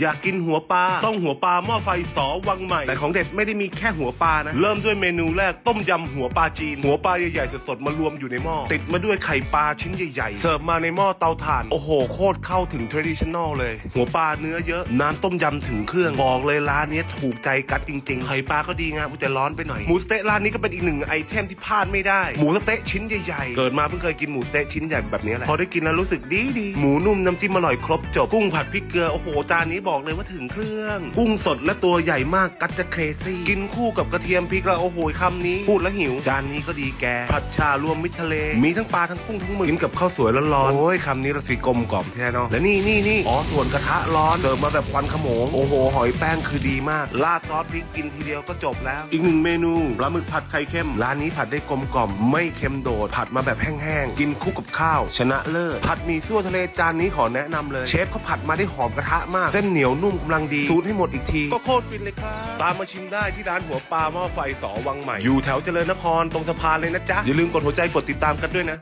อยากกินหัวปลาต้องหัวปลาหม้อไฟสอวังใหม่ แต่ของเด็ดไม่ได้มีแค่หัวปลานะ เริ่มด้วยเมนูแรกต้มยำหัวปลาจีน หัวปลาใหญ่ๆสดๆมารวมอยู่ในหม้อติดมาด้วยไข่ปลาชิ้นใหญ่ๆ เสิร์ฟมาในหม้อเตาถ่าน โอ้โห โคตรเข้าถึง traditional เลย หัวปลาเนื้อเยอะ น้ำต้มยำถึงเครื่องบอกเลยร้านนี้ถูกใจกัดจริงๆไข่ปลาก็ดีงามแต่ร้อนไปหน่อยหมูสเต๊ะร้านนี้ก็เป็นอีกหนึ่งไอเทมที่พลาดไม่ได้หมูสเต๊ะชิ้นใหญ่ๆเกิดมาเพิ่งเคยกินหมูสเต๊ะชิ้นใหญ่แบบนี้แหละพอได้กินแล้วรู้สึกดีดีหมูนุ่มน้ำจิ้มอร่อยครบจบกุ้งผัดพริกเกลือโอ้โหจานนี้บอกเลยว่าถึงเครื่อง กุ้งสดและตัวใหญ่มากกัดจะเครซี่ กินคู่กับกระเทียมพริกแล้วโอ้โหคำนี้ พูดแล้วหิว จานนี้ก็ดีแก ผัดชารวมมิตรทะเล มีทั้งปลาทั้งกุ้งทั้งหมึกกินกับข้าวสวยร้อนๆโอ้ยคำนี้ละสิกลมกล่อมแท้เนาะและนี่นี่นี่อ๋อส่วนกระทะร้อนเสิร์ฟมาแบบควันขโมงโอ้โหหอยแป้งคือดีมากราดซอสพริกกินทีเดียวก็จบแล้ว อีกหนึ่งเมนูปลาหมึกผัดไข่เค็มร้านนี้ผัดได้กลมกล่อม ไม่เค็มโดด ผัดมาแบบแห้งๆกินคู่กับข้าว ชนะเลิศผัดหมีซั่วทะเลจานนี้ขอแนะนำเลย เชฟเขาผัดมาได้หอมกระทะมากเส้นเหนียวนุ่มกำลังดีสูตรให้หมดอีกที ก็โคตรฟินเลยครับ ตามมาชิมได้ที่ร้านหัวปลาหม้อไฟสอวังใหม่ อยู่แถวเจริญนครตรงสะพานเลยนะจ๊ะ อย่าลืมกดหัวใจกดติดตามกันด้วยนะ